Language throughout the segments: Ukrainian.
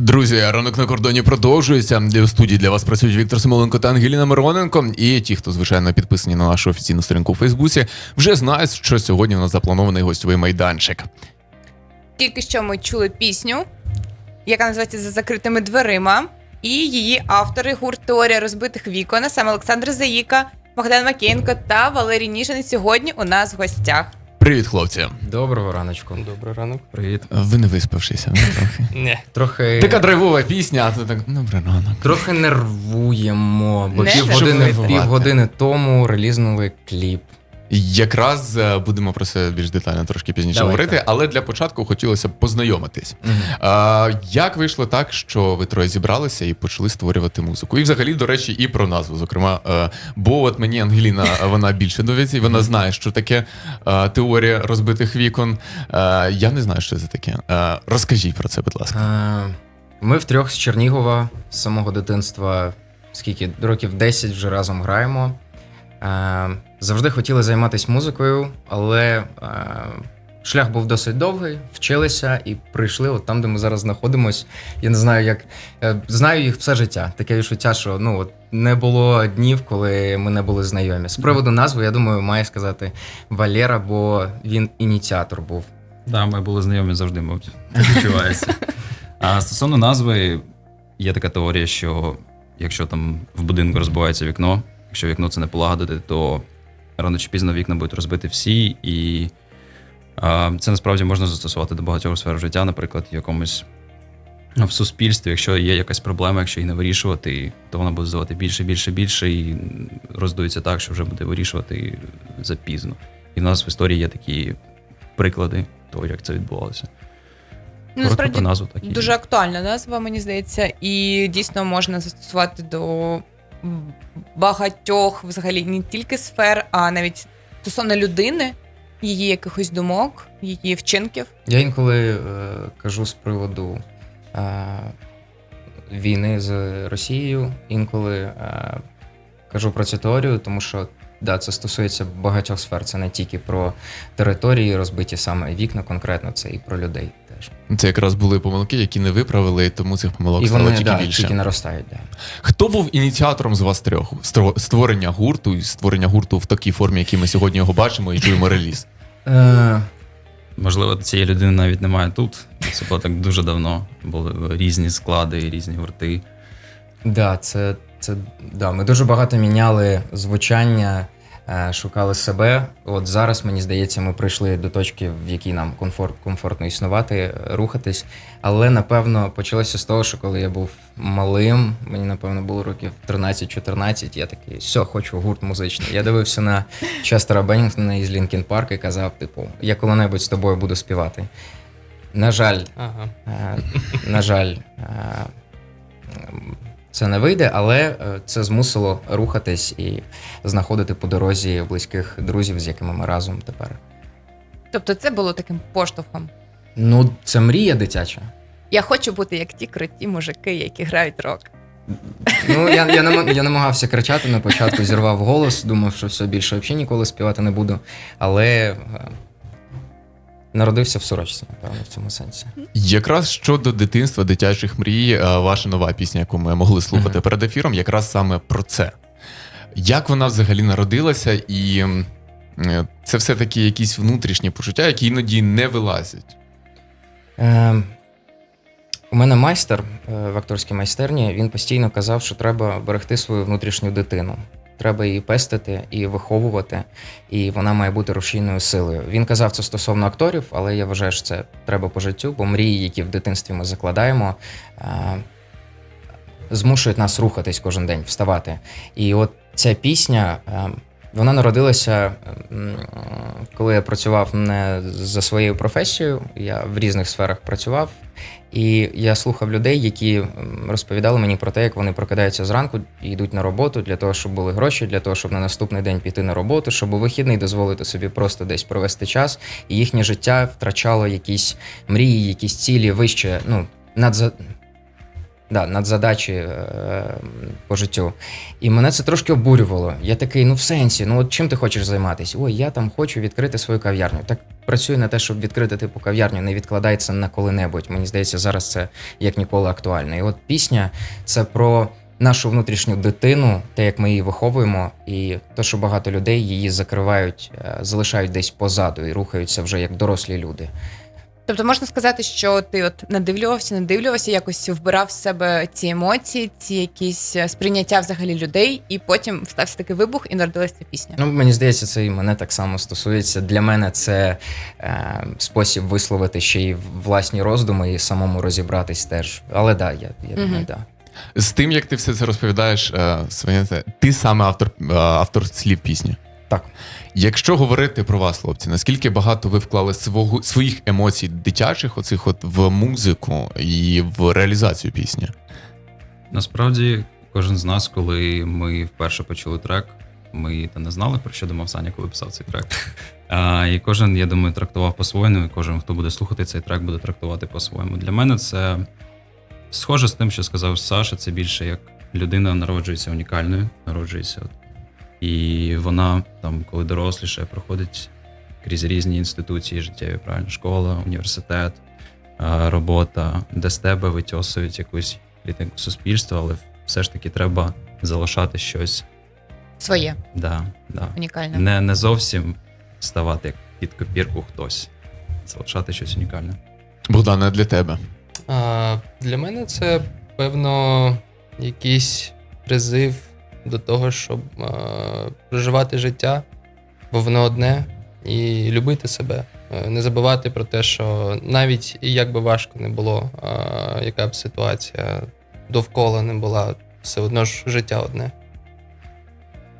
Друзі, ранок на кордоні продовжується. В студії для вас працюють Віктор Самоленко та Ангеліна Мироненко. І ті, хто звичайно підписані на нашу офіційну сторінку у Фейсбуці, вже знають, що сьогодні у нас запланований гостьовий майданчик. Тільки що ми чули пісню, яка називається За закритими дверима. І її автори гурт Теорія розбитих вікон, саме Олександр Заїка, Богдан Макієнко та Валерій Ніжин сьогодні у нас в гостях. Привіт, хлопці. Доброго раночку. Добрий ранок. Привіт. Ви не виспавшися, ну, трохи. Ні. Трохи Така драйвова пісня, а то так добре ранок. трохи нервуємо, бо Не півгодини, нервуєте? півгодини тому релізнули кліп. Якраз е, будемо про це більш детально трошки пізніше Давай, говорити, так. але для початку хотілося б познайомитись. А, як вийшло так, що ви троє зібралися і почали створювати музику? І взагалі, до речі, і про назву. Зокрема, е, бо от мені Ангеліна е, вона більше доведеться, і вона знає, що таке теорія розбитих вікон. Я не знаю, що це таке. Розкажіть про це, будь ласка. Ми втрьох з Чернігова з самого дитинства, скільки років 10 вже разом граємо. Завжди хотіли займатися музикою, але е, шлях був досить довгий, вчилися і прийшли от там, де ми зараз знаходимось. Я не знаю, як е, знаю їх все життя. Таке відчуття, що ну от не було днів, коли ми не були знайомі. З приводу назви, я думаю, має сказати Валера, бо він ініціатор був. Да, ми були знайомі завжди, мабуть. Відчувається. А стосовно назви, є така теорія, що якщо там в будинку розбивається вікно, якщо вікно це не полагодити, то рано чи пізно вікна будуть розбити всі, і а, це насправді можна застосувати до багатьох сфер життя, наприклад, в якомусь ну, в суспільстві, якщо є якась проблема, якщо її не вирішувати, то вона буде здавати більше, більше, більше і роздується так, що вже буде вирішувати запізно. І в нас в історії є такі приклади того, як це відбувалося. Ну, насправді назву так дуже актуальна назва, мені здається, і дійсно можна застосувати до багатьох взагалі не тільки сфер, а навіть стосовно людини, її якихось думок, її вчинків. Я інколи е, кажу з приводу е, війни з Росією, інколи е, кажу про цю теорію, тому що да, це стосується багатьох сфер. Це не тільки про території, розбиті саме вікна, конкретно це і про людей теж. Це якраз були помилки, які не виправили, і тому цих помилок і стало вони тільки да, більше. тільки наростають. Да. Хто був ініціатором з вас трьох створення гурту і створення гурту в такій формі, якій ми сьогодні його бачимо і чуємо реліз? Е, Можливо, цієї людини навіть немає тут. Це було так дуже давно. Були різні склади, різні гурти. Да, це, це да. Ми дуже багато міняли звучання, шукали себе. От зараз, мені здається, ми прийшли до точки, в якій нам комфорт, комфортно існувати, е, рухатись. Але напевно почалося з того, що коли я був малим, мені напевно було років 13-14, я такий, все, хочу гурт музичний. Я дивився на Честера Беннінгтона із Лінкін Парк і казав, типу, я коли-небудь з тобою буду співати. На жаль, Ага. Е, На жаль, е, це не вийде, але е, це змусило рухатись і знаходити по дорозі близьких друзів, з якими ми разом тепер. Тобто це було таким поштовхом. Ну, це мрія дитяча. Я хочу бути як ті круті мужики, які грають рок. Ну, я, я, я намагався кричати на початку, зірвав голос, думав, що все більше взагалі ніколи співати не буду. Але е, народився в сорочці, напевно, в цьому сенсі. Якраз щодо дитинства, дитячих мрій, е, ваша нова пісня, яку ми могли слухати Мгм. перед ефіром, якраз саме про це. Як вона взагалі народилася, і е, це все-таки якісь внутрішні почуття, які іноді не вилазять. Е, у мене майстер е, в акторській майстерні. Він постійно казав, що треба берегти свою внутрішню дитину. Треба її пестити і виховувати, і вона має бути рушійною силою. Він казав це стосовно акторів, але я вважаю, що це треба по життю, бо мрії, які в дитинстві ми закладаємо, е, змушують нас рухатись кожен день, вставати. І от ця пісня. е, Вона народилася, коли я працював не за своєю професією, я в різних сферах працював, і я слухав людей, які розповідали мені про те, як вони прокидаються зранку і йдуть на роботу для того, щоб були гроші, для того, щоб на наступний день піти на роботу, щоб у вихідний дозволити собі просто десь провести час, і їхнє життя втрачало якісь мрії, якісь цілі вище, ну, надза... да, надзадачі е, по життю. І мене це трошки обурювало. Я такий, ну в сенсі, ну от чим ти хочеш займатися? Ой, я там хочу відкрити свою кав'ярню. Так працюю на те, щоб відкрити типу кав'ярню, не відкладай це на коли-небудь. Мені здається, зараз це як ніколи актуально. І от пісня це про нашу внутрішню дитину, те, як ми її виховуємо, і те, що багато людей її закривають, е, залишають десь позаду і рухаються вже як дорослі люди. Тобто можна сказати, що ти от надивлювався, надивлювався, якось вбирав в себе ці емоції, ці якісь е, сприйняття взагалі людей, і потім стався такий вибух і народилася ця пісня. Ну, мені здається, це і мене так само стосується. Для мене це е, спосіб висловити ще й власні роздуми і самому розібратись теж. Але да, я, я думаю, да. З тим, як ти все це розповідаєш, е, Свиня, ти саме автор, е, автор слів пісні. Так. Якщо говорити про вас, хлопці, наскільки багато ви вклали свого, своїх емоцій дитячих, оцих от в музику і в реалізацію пісні? Насправді, кожен з нас, коли ми вперше почули трек, ми та не знали, про що думав Саня, коли писав цей трек. А, і кожен, я думаю, трактував по-своєму, і кожен, хто буде слухати цей трек, буде трактувати по-своєму. Для мене це схоже з тим, що сказав Саша, це більше як людина народжується унікальною, народжується. І вона, там, коли доросліше, проходить крізь різні інституції життєві, правильно, школа, університет, робота, де з тебе витьосують якусь клітинку суспільства, але все ж таки треба залишати щось. Своє Да, да. унікальне. Не, не зовсім ставати як під копірку хтось, залишати щось унікальне. Богдане, для тебе. А, для мене це, певно, якийсь призив до того, щоб е, проживати життя, бо воно одне, і любити себе. Е, Не забувати про те, що навіть як би важко не було, е, яка б ситуація довкола не була, все одно ж життя одне.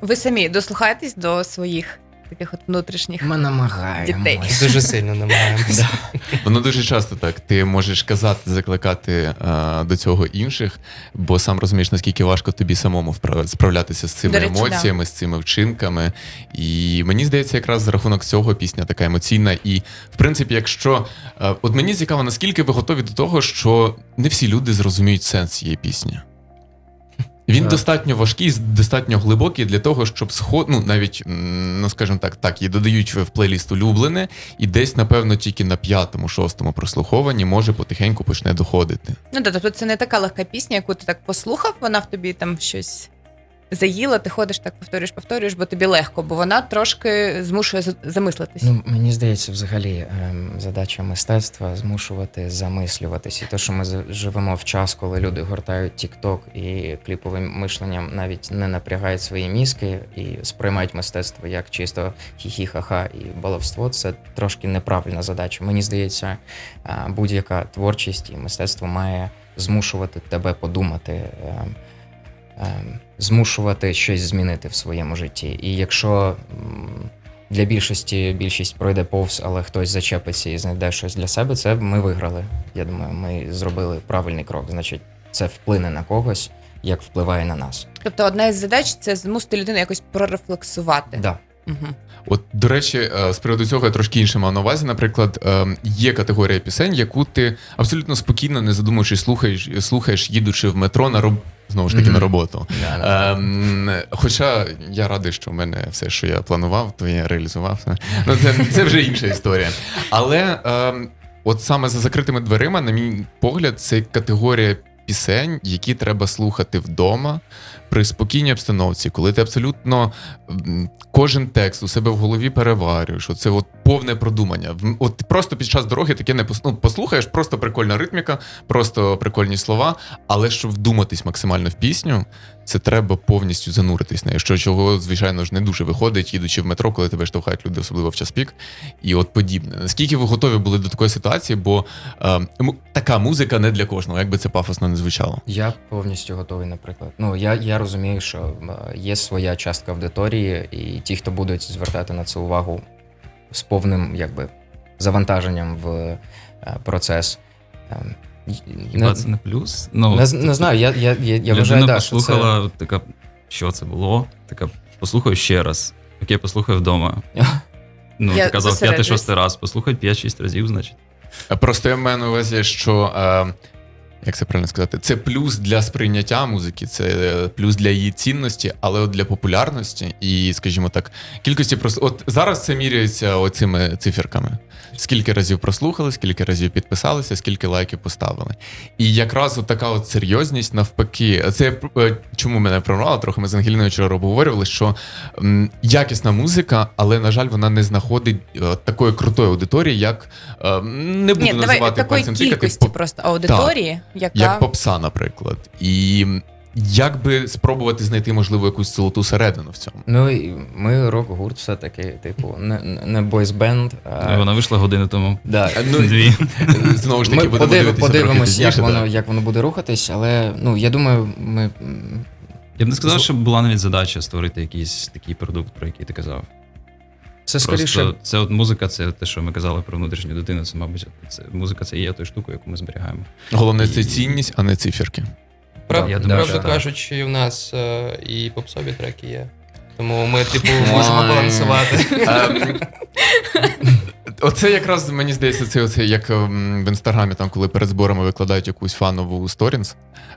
Ви самі дослухаєтесь до своїх таких от внутрішніх. Ми намагаємось. Дуже сильно намагаємося. Воно дуже часто так. Ти можеш казати, закликати е, до цього інших, бо сам розумієш, наскільки важко тобі самому справлятися з цими До речі, емоціями, з цими вчинками. І мені здається, якраз за рахунок цього пісня така емоційна. І в принципі, якщо е, от мені цікаво, наскільки ви готові до того, що не всі люди зрозуміють сенс цієї пісні. Він Так. достатньо важкий, достатньо глибокий для того, щоб сход, ну навіть ну скажімо так, так, і додають в плейліст улюблене, і десь, напевно, тільки на п'ятому, шостому прослухованні може потихеньку почне доходити. Ну да, тобто це не така легка пісня, яку ти так послухав, вона в тобі там щось заїла, ти ходиш так, повторюєш, повторюєш, бо тобі легко, бо вона трошки змушує замислитись. Ну, мені здається, взагалі ем, задача мистецтва змушувати замислюватись. І те, що ми живемо в час, коли люди гортають TikTok і кліповим мишленням навіть не напрягають свої мізки і сприймають мистецтво як чисто хі-хі-ха-ха і баловство, це трошки неправильна задача. Мені здається, будь-яка творчість і мистецтво має змушувати тебе подумати. Ем, Змушувати щось змінити в своєму житті. І якщо для більшості більшість пройде повз, але хтось зачепиться і знайде щось для себе, це ми виграли. Я думаю, ми зробили правильний крок. Значить, це вплине на когось, як впливає на нас. Тобто одна із задач це змусити людину якось прорефлексувати. Да. Угу. От, до речі, е, з приводу цього я трошки інше мав на увазі. Наприклад, е, є категорія пісень, яку ти абсолютно спокійно, не задумуючись, слухаєш, слухаєш, їдучи в метро на роб... знову ж таки Мгм. на роботу. Yeah. Ем, хоча я радий, що в мене все, що я планував, то я реалізував. Ну, це, це вже інша історія. Але ем, от саме за закритими дверима, на мій погляд, це категорія пісень, які треба слухати вдома при спокійній обстановці, коли ти абсолютно кожен текст у себе в голові переварюєш. Оце от повне продумання. От просто під час дороги таке не ну, послухаєш, просто прикольна ритміка, просто прикольні слова. Але щоб вдуматись максимально в пісню, це треба повністю зануритись в неї. Що чого, звичайно ж, не дуже виходить, їдучи в метро, коли тебе штовхають люди, особливо в час пік, і от подібне. Наскільки ви готові були до такої ситуації? Бо е, така музика не для кожного, як би це пафосно не звучало. Я повністю готовий, наприклад. Ну я, я розумію, що є своя частка аудиторії, і ті, хто будуть звертати на це увагу з повним якби завантаженням в е, процес. Хіба це не плюс? Ну, Не, не знаю, я, я, я, я вважаю, да, що це... послухала, така, що це було? Така, послухаю ще раз. Окей, послухаю вдома. Ну, Я ти казав зосереджуюсь. п'ятий-шостий раз, послухай 5-6 разів, значить. Просто я маю на увазі, що е, як це правильно сказати, це плюс для сприйняття музики, це е, плюс для її цінності, але от для популярності і, скажімо так, кількості просто. От зараз це міряється оцими циферками. Скільки разів прослухали, скільки разів підписалися, скільки лайків поставили. І якраз от така от серйозність навпаки, це е, чому мене прорвало, трохи ми з Ангеліною вчора обговорювали, що м, якісна музика, але на жаль, вона не знаходить е, такої крутої аудиторії, як не буду Ні, давай такої пальцем тикати, кількості поп- просто аудиторії, яка як попса, наприклад. І як би спробувати знайти, можливо, якусь золоту середину в цьому. Ну, і ми рок-гурт все-таки, типу, не, не бойсбенд. А, Вона вийшла годину тому. да. Ну, Дві. Знову ж таки, Ми будемо подив, дивитися подивимось, як воно, да. як воно буде рухатись, але ну, я думаю, ми. Я б не сказав, що була навіть задача створити якийсь такий продукт, про який ти казав. Це скоріше. Просто це от музика, це те, що ми казали про внутрішню дитину. Це, мабуть, це музика це і є тою штукою, яку ми зберігаємо. Головне це цінність, а не циферки. Прав, Я думаю, правду що так. кажучи, і в нас е, і попсові треки є. Тому ми, типу, можемо балансувати. Оце якраз мені здається, це оце як ем, в інстаграмі, там, коли перед зборами викладають якусь фанову сторінс,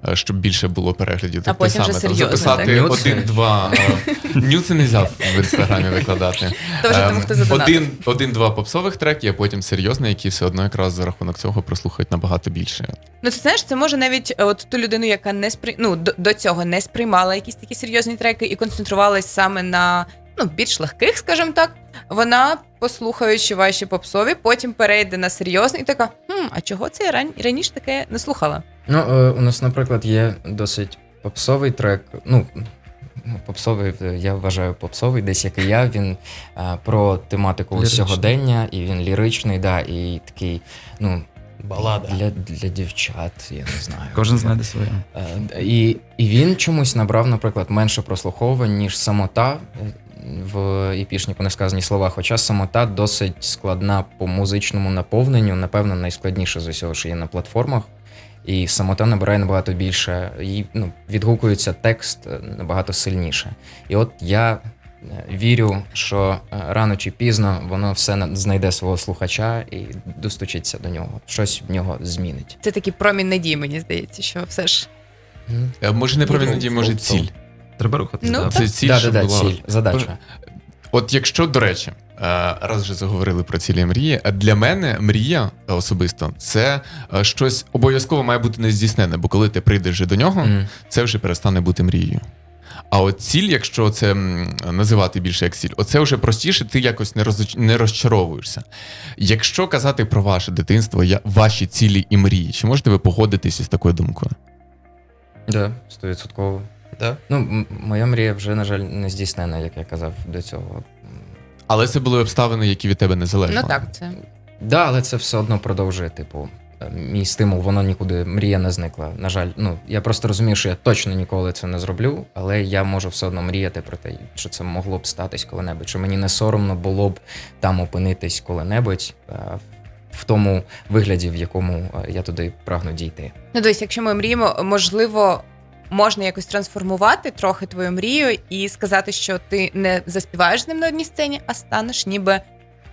е, щоб більше було переглядів. А Так, потім те вже саме, там, серйозно, записати так? Один-два. е, Нюци не можна в інстаграмі викладати. Ем, один-два попсових треки, а потім серйозні, які все одно якраз за рахунок цього прослухають набагато більше. Ну, ти знаєш, це може навіть е, от ту людину, яка не спри... ну, до, до цього не сприймала якісь такі серйозні треки і концентрувалась саме на ну, більш легких, скажімо так. Вона, послухаючи ваші попсові, потім перейде на серйозний і така: хм, а чого це я ран... раніше таке не слухала? Ну, е, у нас, наприклад, є досить попсовий трек. Ну, ну, попсовий, е, я вважаю попсовий, десь як і я. Він е, про тематику Ліричний. сьогодення, і він ліричний, да, і такий, ну, Балада. для, для дівчат, я не знаю. Кожен знайде своє. Е, І, і він чомусь набрав, наприклад, менше прослуховувань, ніж самота. В епішніку не сказані слова, хоча самота досить складна по музичному наповненню, напевно, найскладніше з усього, що є на платформах. І самота набирає набагато більше, і ну, відгукується текст е, набагато сильніше. І от я е, вірю, що е, рано чи пізно воно все знайде свого слухача і достучиться до нього. Щось в нього змінить. Це такий промінь надії, мені здається, що все ж. Ну, Е, Може, неправильно Ну, може ціль. Треба рухатися. Ну, да. Це ціль, да, щоб да, да, була. ціль, задача. От якщо, до речі, е, раз вже заговорили про цілі і мрії, е, для мене мрія особисто це е, щось обов'язково має бути нездійснене, бо коли ти прийдеш до нього, Мгм. це вже перестане бути мрією. А от ціль, якщо це називати більше як ціль, оце вже простіше, ти якось не, роз, не розчаровуєшся. Якщо казати про ваше дитинство, я, ваші цілі і мрії, чи можете ви погодитися з такою думкою? Да, стовідсотково. Да? Ну, м- моя мрія вже, на жаль, не здійснена, як я казав до цього. Але це були обставини, які від тебе не залежали. Ну так, це. Да, але це все одно продовжує, типу, е, мій стимул, воно нікуди, мрія не зникла. На жаль, ну я просто розумію, що я точно ніколи це не зроблю, але я можу все одно мріяти про те, що це могло б статись коли-небудь. Що мені не соромно було б там опинитись коли-небудь е, в тому вигляді, в якому е, я туди прагну дійти. Ну, дивись, якщо ми мріємо, можливо, можна якось трансформувати трохи твою мрію і сказати, що ти не заспіваєш з ним на одній сцені, а станеш ніби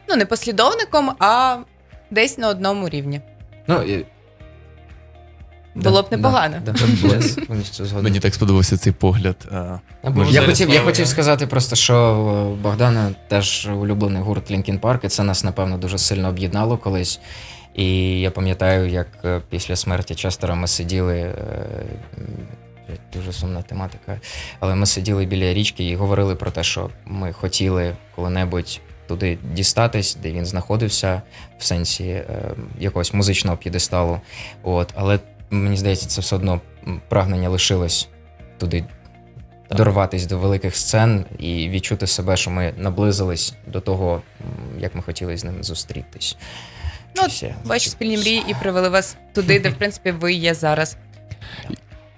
ну не послідовником, а десь на одному рівні. Ну, і... Було б непогано. Да, да. Мені так сподобався цей погляд. е, Я хотів, я хотів сказати просто, що е, Богдана теж улюблений гурт Linkin Park, і це нас, напевно, дуже сильно об'єднало колись. І я пам'ятаю, як е, після смерті Честера ми сиділи. Дуже сумна тематика. Але ми сиділи біля річки і говорили про те, що ми хотіли коли-небудь туди дістатись, де він знаходився, в сенсі е, якогось музичного п'єдесталу. От, але мені здається, це все одно прагнення лишилось туди Так. дорватись до великих сцен і відчути себе, що ми наблизились до того, як ми хотіли з ним зустрітись. Ну, Ваші спільні мрії і привели вас туди, де в принципі ви є зараз.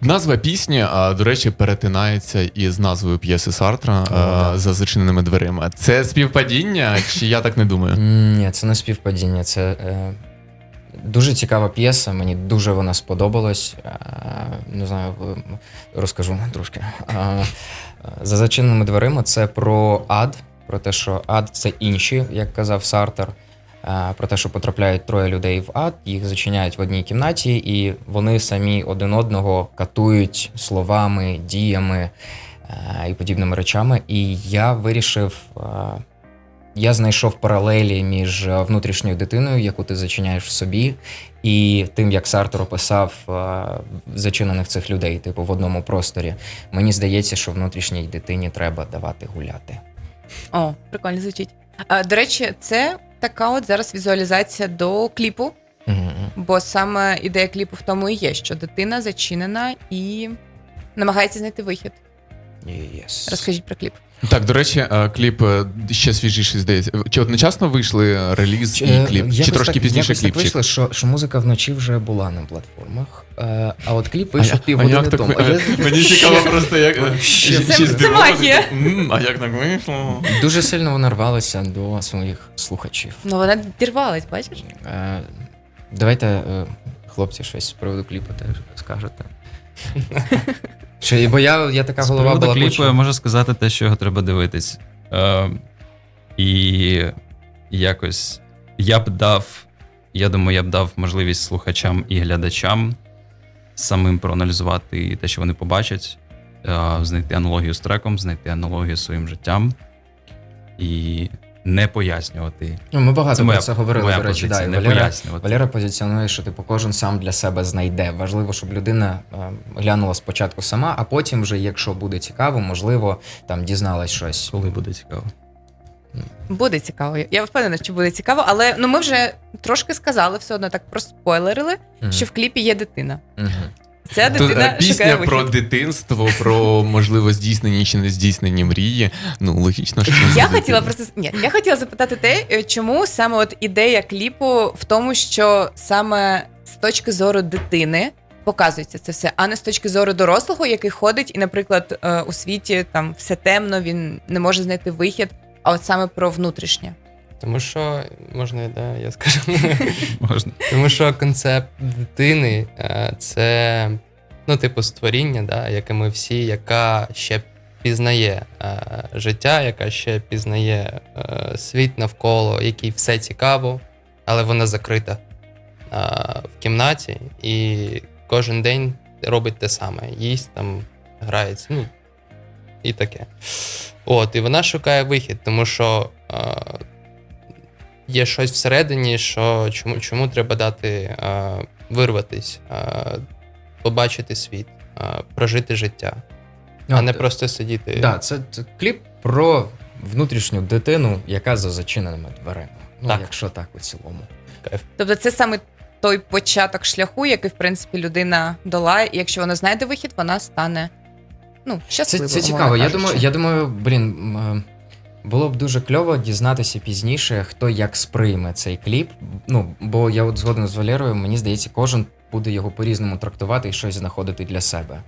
Назва пісні, а, до речі, перетинається із назвою п'єси Сартра а, за зачиненими дверима. Це співпадіння, чи я так не думаю? Ні, це не співпадіння. Це е, дуже цікава п'єса. Мені дуже вона сподобалась. Е, не знаю, розкажу трошки. Е, за зачиненими дверима це про ад, про те, що ад це інші, як казав Сартер. Про те, що потрапляють троє людей в ад, їх зачиняють в одній кімнаті, і вони самі один одного катують словами, діями е, і подібними речами. І я вирішив. е, Я знайшов паралелі між е, внутрішньою дитиною, яку ти зачиняєш в собі, і тим, як Сартер описав зачинених цих людей, типу в одному просторі. Мені здається, що внутрішній дитині треба давати гуляти. О, прикольно звучить. А, до речі, це така от зараз візуалізація до кліпу, бо саме ідея кліпу в тому і є, що дитина зачинена і намагається знайти вихід. Yes. Розкажіть про кліп. Так, до речі, е, кліп е, ще свіжіший, здається. Чи одночасно вийшли реліз і Е, кліп? Чи трошки так- пізніше якось так вийшло, що, що музика вночі вже була на платформах, е, а от кліп вийшов півгодини як так тому. ви- А я- Мені цікаво просто, як Ще- ще- Це- ще це здивований, магія. так, «М, А як так вийшло? Дуже сильно вона рвалася до своїх слухачів. Ну вона дірвалась, бачиш? Е, давайте, е, хлопці, щось з приводу кліпу теж скажете. Що, бо я, я така З голова була кліпу я можу сказати те, що його треба дивитись. Е, і якось я б дав, я думаю, я б дав можливість слухачам і глядачам самим проаналізувати те, що вони побачать, е, знайти аналогію з треком, знайти аналогію з своїм життям і не пояснювати. Ну, ми багато Це моя, про це говорили, моя до речі, позиція, да, не Валера, пояснювати. Валера позиціонує, що типу кожен сам для себе знайде. Важливо, щоб людина е, глянула спочатку сама, а потім, вже, якщо буде цікаво, можливо, там дізналась щось. Коли буде цікаво. Буде цікаво. Я впевнена, що буде цікаво, але ну ми вже трошки сказали, все одно так проспойлерили, Мгм. що в кліпі є дитина. Мгм. Ця Тут дитина е, пісня шукає про вихід. дитинство, про можливо здійснені чи не здійснені мрії. Ну, логічно, що Я хотіла просто ні, я хотіла запитати те, е, чому саме от ідея кліпу в тому, що саме з точки зору дитини показується це все, а не з точки зору дорослого, який ходить, і, наприклад, е, у світі там все темно, він не може знайти вихід. А от саме про внутрішнє. Тому що можна, да, я скажу. Можна. Тому що концепт дитини е, це, ну, типу, створіння, да, яке ми всі, яка ще пізнає е, життя, яка ще пізнає е, світ навколо, якій все цікаво, але вона закрита в кімнаті і кожен день робить те саме. Їсть там, грається, ну і таке. От, і вона шукає вихід, тому що. Є щось всередині, що чому, чому треба дати е, вирватись, е, побачити світ, е, прожити життя, а От, не просто сидіти. Да, це, це кліп про внутрішню дитину, яка за зачиненими дверима. Ну, Так. якщо так у цілому. Тобто, це саме той початок шляху, який, в принципі, людина долає, і якщо вона знайде вихід, вона стане ну, Це, щасливою. це умовно цікаво. Я думаю, я думаю, блін, е, було б дуже кльово дізнатися пізніше, хто як сприйме цей кліп. Ну, бо я от згоден з Валерою, мені здається, кожен буде його по-різному трактувати і щось знаходити для себе.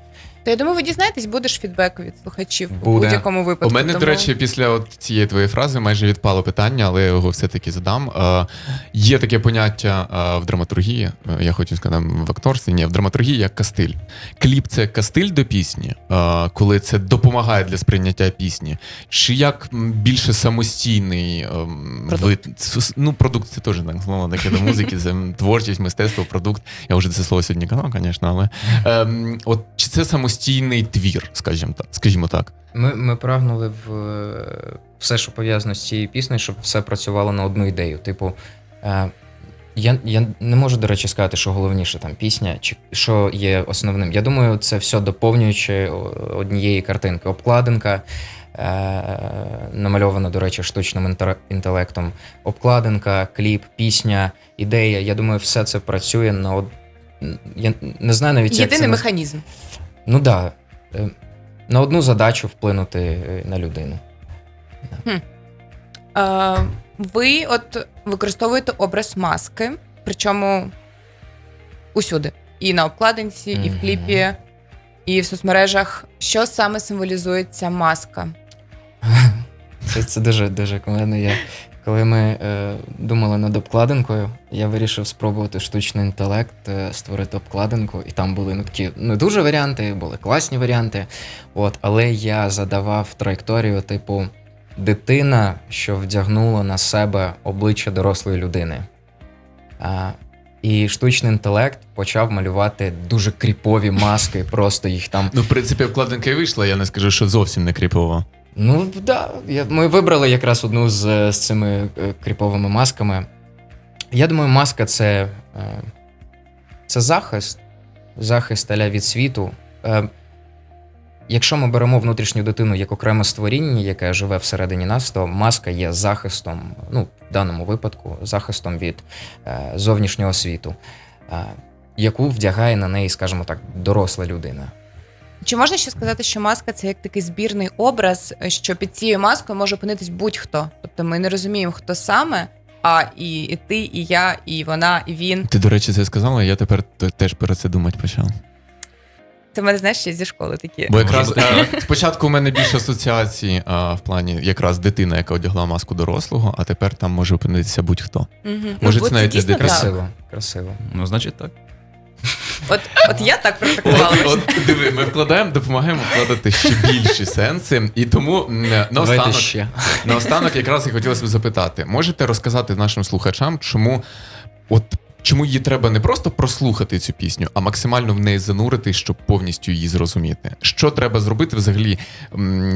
То я думаю, ви дізнаєтесь, буде ж фідбек від слухачів у Буде. будь-якому випадку. У мене, тому... до речі, після от цієї твоєї фрази майже відпало питання, але я його все-таки задам. Е, є таке поняття е, в драматургії, е, я хочу сказати, в акторстві, ні, в драматургії як кастиль. Кліп це кастиль до пісні, е, коли це допомагає для сприйняття пісні. Чи як м, більше самостійний ем, Продукт. вид? С- Ну, продукт це теж так слово таке до музики, це м, творчість, мистецтво, продукт. Я вже це слово сьогодні казав, звісно, але ем, от чи це самостійний твір, скажімо так, скажімо так. Ми, ми прагнули в е, все, що пов'язано з цією піснею, щоб все працювало на одну ідею. Типу, е, я, я не можу, до речі, сказати, що головніше там пісня, чи що є основним. Я думаю, це все доповнюючи однієї картинки. Обкладинка. Е, намальована, до речі, штучним інтелектом. Обкладинка, кліп, пісня, ідея. Я думаю, все це працює на од... Я не знаю навіть, як Єдиний це механізм. Ну так. Да. Е, На одну задачу вплинути е, на людину. Е, ви от використовуєте образ маски, причому усюди. І на обкладинці, і в кліпі, і в соцмережах. Що саме символізує ця маска? Це, це дуже дуже кумедно. Я, коли ми е, думали над обкладинкою, я вирішив спробувати штучний інтелект, е, створити обкладинку, і там були ну, такі не дуже варіанти, були класні варіанти. От, але я задавав траєкторію, типу, дитина, що вдягнула на себе обличчя дорослої людини. А, і штучний інтелект почав малювати дуже кріпові маски, просто їх там. Ну, в принципі, обкладинка і вийшла, я не скажу, що зовсім не кріпово. Ну, да, я, ми вибрали якраз одну з, з цими е, кріповими масками. Я думаю, маска це, е, це захист, захист аля від світу. Е, Якщо ми беремо внутрішню дитину як окреме створіння, яке живе всередині нас, то маска є захистом, ну, в даному випадку, захистом від е, зовнішнього світу, е, яку вдягає на неї, скажімо так, доросла людина. Чи можна ще сказати, що маска це як такий збірний образ, що під цією маскою може опинитись будь-хто? Тобто ми не розуміємо, хто саме, а і, і ти, і я, і вона, і він. Ти, до речі, це сказала, я тепер теж про це думати почав. Це мене знаєш ще зі школи такі. Бо якраз е, спочатку у мене більше асоціації а, в плані якраз дитина, яка одягла маску дорослого, а тепер там може опинитися будь-хто. Мгм. Може, бо це навіть дійсно дитина. Красиво, красиво. Ну, значить, так. От, от я так практикувала. От, от диви, ми вкладаємо, допомагаємо вкладати ще більші сенси. І тому наостанок, ще. наостанок якраз і хотілося б запитати: можете розказати нашим слухачам, чому от. Чому її треба не просто прослухати цю пісню, а максимально в неї занурити, щоб повністю її зрозуміти? Що треба зробити взагалі?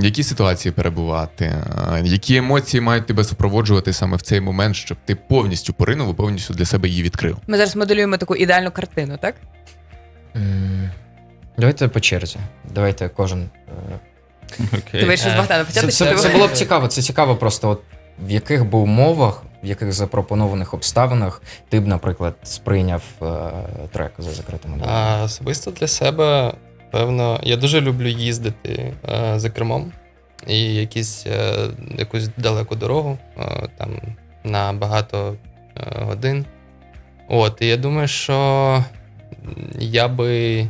Які ситуації перебувати? Які емоції мають тебе супроводжувати саме в цей момент, щоб ти повністю поринув і повністю для себе її відкрив? Ми зараз моделюємо таку ідеальну картину, так? Давайте по черзі. Давайте кожен. е, Окей. Ти вирішив з Богдана Це, почати це, чи ти це було б цікаво. Це цікаво просто, от в яких би умовах, в яких запропонованих обставинах ти б, наприклад, сприйняв е, трек за закритими дверима. А особисто для себе, певно, я дуже люблю їздити е, за кермом і якісь, е, якусь далеку дорогу, е, там на багато е, годин. От, і я думаю, що я би е,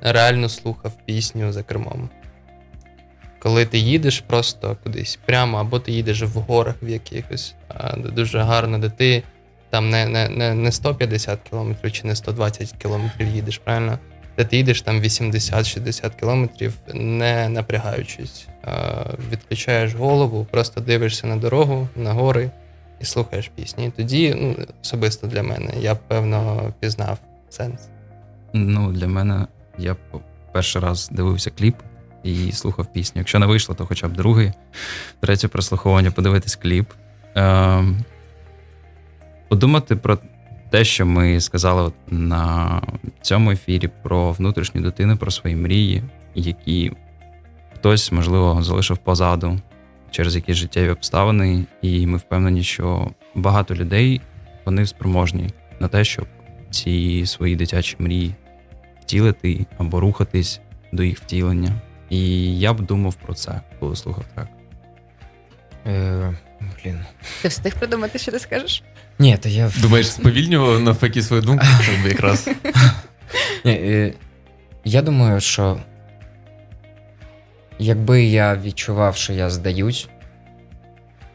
реально слухав пісню за кермом. Коли ти їдеш просто кудись прямо, або ти їдеш в горах в якихось, де дуже гарно, де ти там не, не, не, не 150 кілометрів чи не 120 кілометрів їдеш, правильно? Де ти їдеш там 80-60 кілометрів, не напрягаючись. А, відключаєш голову, просто дивишся на дорогу, на гори і слухаєш пісні. І тоді, ну, особисто для мене, я певно пізнав сенс. Ну, для мене я перший раз дивився кліп і слухав пісню. Якщо не вийшло, то хоча б другий, третє прослуховування, подивитись кліп. Ем, подумати про те, що ми сказали на цьому ефірі про внутрішню дитину, про свої мрії, які хтось, можливо, залишив позаду через якісь життєві обставини, і ми впевнені, що багато людей вони спроможні на те, щоб ці свої дитячі мрії втілити або рухатись до їх втілення. І я б думав про це, коли слухав трек. Е, блін. Ти встиг придумати, що ти скажеш? Ні, то я. Думаєш, сповільнював навпаки свою думку, якраз Ні, е, я думаю, що якби я відчував, що я здаюсь,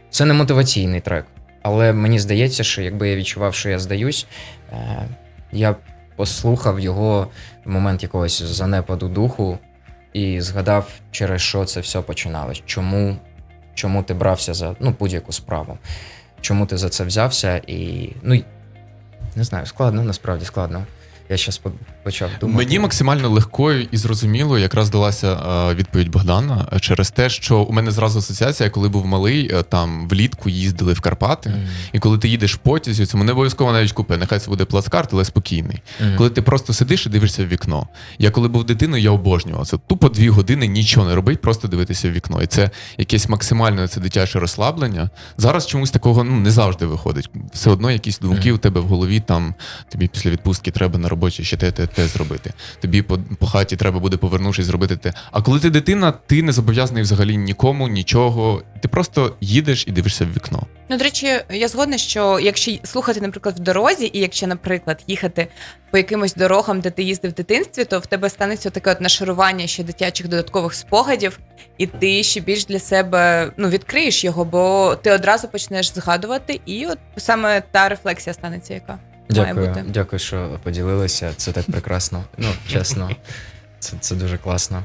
це не мотиваційний трек. Але мені здається, що якби я відчував, що я здаюсь, е, я послухав його в момент якогось занепаду духу і згадав, через що це все починалось. Чому, чому ти брався за ну, будь-яку справу? Чому ти за це взявся? І ну не знаю, складно, насправді складно. Я зараз почав думати. Мені максимально легкою і зрозумілою якраз далася е, відповідь Богдана е, через те, що у мене зразу асоціація, коли був малий, е, там влітку їздили в Карпати. Мгм. І коли ти їдеш в потязі, це не обов'язково навіть купе, нехай це буде плацкарт, але спокійний. Мгм. Коли ти просто сидиш і дивишся в вікно. Я коли був дитиною, я обожнював це. Тупо дві години нічого не робить, просто дивитися в вікно. І це якесь максимальне це дитяче розслаблення. Зараз чомусь такого ну не завжди виходить. Все одно якісь думки Мгм. у тебе в голові. Там тобі після відпустки треба на роботі ще те, те, те зробити. Тобі по, по хаті треба буде повернувшись зробити те. А коли ти дитина, ти не зобов'язаний взагалі нікому, нічого. Ти просто їдеш і дивишся в вікно. Ну, до речі, я згодна, що якщо слухати, наприклад, в дорозі, і якщо, наприклад, їхати по якимось дорогам, де ти їздив в дитинстві, то в тебе станеться таке от нашарування ще дитячих додаткових спогадів, і ти ще більш для себе ну, відкриєш його, бо ти одразу почнеш згадувати, і от саме та рефлексія станеться, яка має Дякую, бути. дякую, що поділилися. Це так прекрасно. Ну, чесно, це, це дуже класно.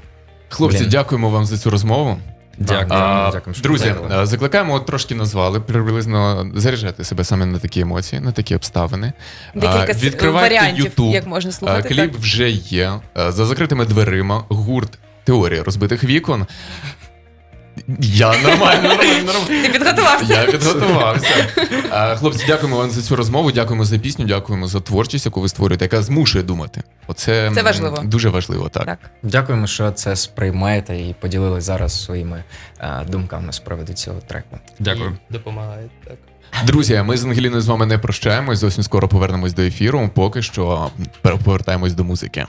Хлопці, Блін. дякуємо вам за цю розмову. Дякую. А, Дякую, що друзі, позвали. е, закликаємо, от трошки назвали, приблизно заряджати себе саме на такі емоції, на такі обставини. Декілька відкривайте варіантів, YouTube, як можна Е, слухати. Кліп так. вже є. Е, За закритими дверима гурт Теорія розбитих вікон. Я нормально, нормально, нормально. Ти підготувався? Я підготувався. Хлопці, дякуємо вам за цю розмову, дякуємо за пісню, дякуємо за творчість, яку ви створюєте, яка змушує думати. Оце Це важливо. Дуже важливо, так. Так. Дякуємо, що це сприймаєте і поділились зараз своїми е, думками з приводу цього треку. Дякую. І допомагають. Так. Друзі, ми з Ангеліною з вами не прощаємось. Зовсім скоро повернемось до ефіру. Поки що повертаємось до музики.